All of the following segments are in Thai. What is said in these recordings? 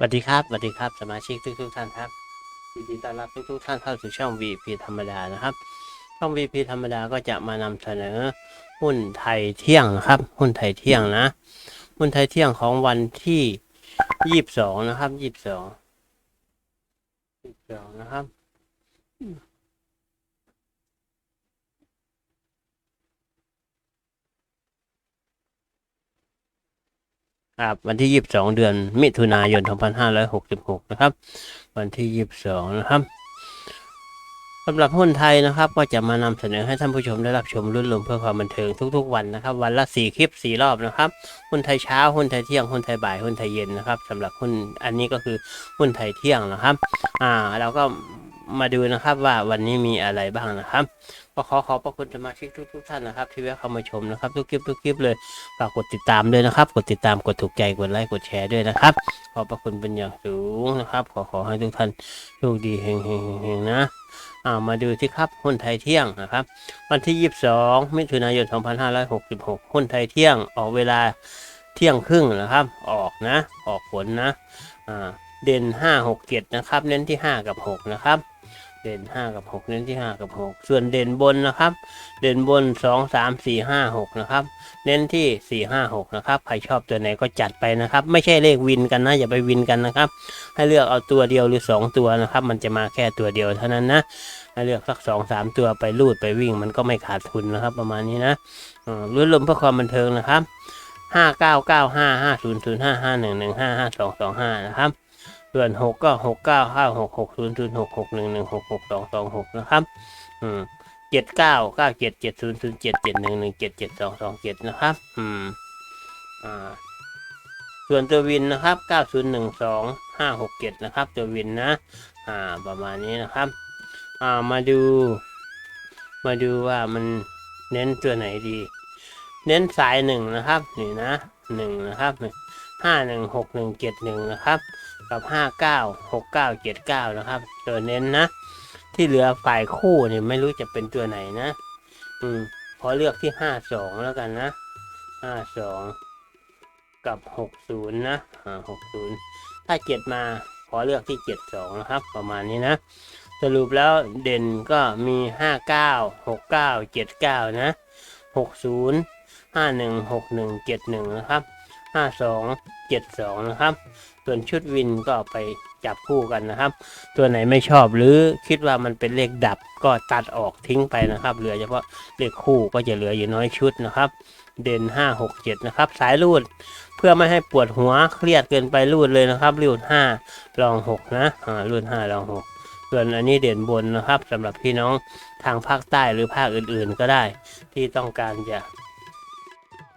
สวัสดีครับสวัสดีครับสมาชิกทุกทุกท่านครับยินดีต้อนรับทุกทุกท่านเข้าสู่ช่อง VP ธรรมดานะครับ ช่อง VP ธรรมดาก็จะมานำเสนอหุ้นไทยเที่ยงนะครับ หุ้นไทยเที่ยงนะ หุ้นไทยเที่ยงของวันที่ยี่สิบสองนะครับยี่สิบสองยี่สิบสองนะครับ ครับวันที่ 22 เดือน มิถุนายน 2566 นะครับ วันที่ 22 นะครับสำหรับหุ้นไทยนะครับ ก็จะมานำเสนอให้ท่านผู้ชมได้รับชมรุ่นลมเพื่อความบันเทิงทุกๆวันนะครับ วันละ 4 คลิป 4 รอบนะครับ หุ้นไทยเช้า หุ้นไทยเที่ยง หุ้นไทยบ่าย หุ้นไทยเย็นนะครับสำหรับหุ้นอันนี้ก็คือหุ้นไทยเที่ยงนะครับ อ่าเราก็ มาดูนะครับว่าวันนี้มีอะไรบ้างนะครับก็ขอขอบพระคุณสมาชิกทุกๆท่านนะครับ ที่แวะเข้ามาชมนะครับทุกคลิปทุกคลิปเลยฝากกดติดตามด้วยนะครับ กดติดตามกดถูกใจกดไลค์กดแชร์ด้วยนะครับ ขอบพระคุณเป็นอย่างสูงนะครับ ขอขอให้ทุกท่านโชคดีเฮงเฮงเฮงๆนะอามาดูที่ครับหุ้นไทยเที่ยงนะครับ วันที่ 22 มิถุนายน 2566 หุ้นไทยเที่ยงออกเวลาเที่ยงครึ่งนะครับ ออกนะ ออกผลนะอ่าเด่น 5 6 7 นะครับ เน้นที่ 5 กับ 6 นะครับ เด่น5กับ6เน้นที่5กับ6ส่วนเด่นบนนะครับ เด่นบน2 3 4 5 6นะครับ เน้นที่4 5 6นะครับใครชอบตัวไหนก็จัดไปนะครับ ไม่ใช่เลขวินกันนะอย่าไปวินกันนะครับ ให้เลือกเอาตัวเดียวหรือ2ตัวนะครับ มันจะมาแค่ตัวเดียวเท่านั้นนะให้เลือกสัก2 3ตัวไปลูดไปวิ่งมันก็ไม่ขาดทุนนะครับ ประมาณนี้นะรุ่นลมเพื่อความบันเทิงนะครับ5 9 9 5 5 0 0 5 5 1 1 5 5 2 2 5นะครับ ส่วน6ก็6 9 5 6 6 0 0 6 6 1 1 6 6 2 2 6นะครับ อืมเจ็ดเก้าเก้าเจ็ดเจ็ดศูนย์ศูนย์เจ็ดเจ็ดหนึ่งหนึ่งเจ็ดเจ็ดสองสองเจ็ดนะครับ อืม อ่า ส่วนตัววินนะครับเก้าศูนย์หนึ่งสองห้าหกเจ็ดนะครับ ตัววินนะ อ่า ประมาณนี้นะครับ อ่า มาดู มาดูว่ามันเน้นตัวไหนดี เน้นสายหนึ่งนะครับ นี่นะหนึ่งนะครับห้าหนึ่งหกหนึ่งเจ็ดหนึ่งนะครับ กับห้าเก้าหกเก้าเจ็ดเก้านะครับ ตัวเน้นนะ ที่เหลือฝ่ายคู่เนี่ยไม่รู้จะเป็นตัวไหนนะ อืมขอเลือกที่ห้าสองแล้วกันนะห้าสองกับหกศูนะอ่าหกศูนย์ถ้าเจ็ดมาขอเลือกที่เจ็ดสองนะครับ ประมาณนี้นะ สรุปแล้วเด่นก็มีห้าเก้าหกเก้าเจ็ดเก้านะหกศูนย์ห้าหนึ่งหกหนึ่งเจ็ดหนึ่งนะครับ ห้าสองเจ็ดสองนะครับ ส่วนชุดวินก็ไปจับคู่กันนะครับ ตัวไหนไม่ชอบหรือคิดว่ามันเป็นเลขดับก็ตัดออกทิ้งไปนะครับ เหลือเฉพาะเลขคู่ก็จะเหลืออยู่น้อยชุดนะครับ เด่นห้าหกเจ็ดนะครับ สายรูดเพื่อไม่ให้ปวดหัวเครียดเกินไปรูดเลยนะครับรูดห้ารองหกนะอ่ารูดห้ารองหกส่วนอันนี้เด่นบนนะครับสำหรับพี่น้องทางภาคใต้หรือภาคอื่นๆก็ได้ ที่ต้องการจะ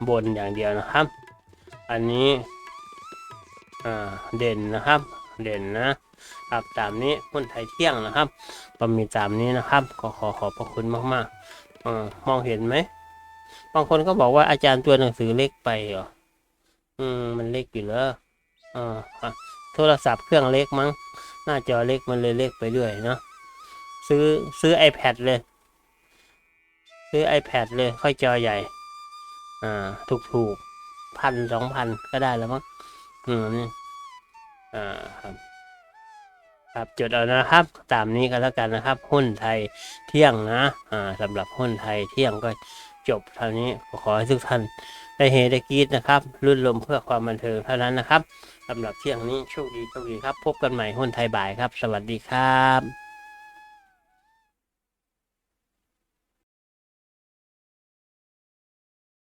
บนอย่างเดียวนะครับ อันนี้เด่นนะครับ เด่นนะครับตามนี้หุ้นไทยเที่ยงนะครับก็มีตามนี้นะครับขอขอขอบพระคุณมากๆอามองเห็นไหมบางคนก็บอกว่าอาจารย์ตัวหนังสือเล็กไปเหรออืมมันเล็กอยู่แล้วอ่าโทรศัพท์เครื่องเล็กมั้ง หน้าจอเล็กมันเลยเล็กไปเรื่อยเนาะซื้อซื้อ iPad เลย ซื้อ iPad เลยค่อยจอใหญ่ อ่า ถูกถูก พันสองพันก็ได้แล้วมั้งอืมนี่อ่าครับครับจดเอานะครับ ตามนี้ก็แล้วกันนะครับ หุ้นไทยเที่ยงนะอ่าสำหรับหุ้นไทยเที่ยงก็จบเท่านี้ขอขอให้ทุกท่านได้เฮได้กรีดนะครับรุ่นลมเพื่อความบันเทิงเท่านั้นนะครับสำหรับเที่ยงนี้โชคดีโชคดีครับ พบกันใหม่หุ้นไทยบ่ายครับ สวัสดีครับ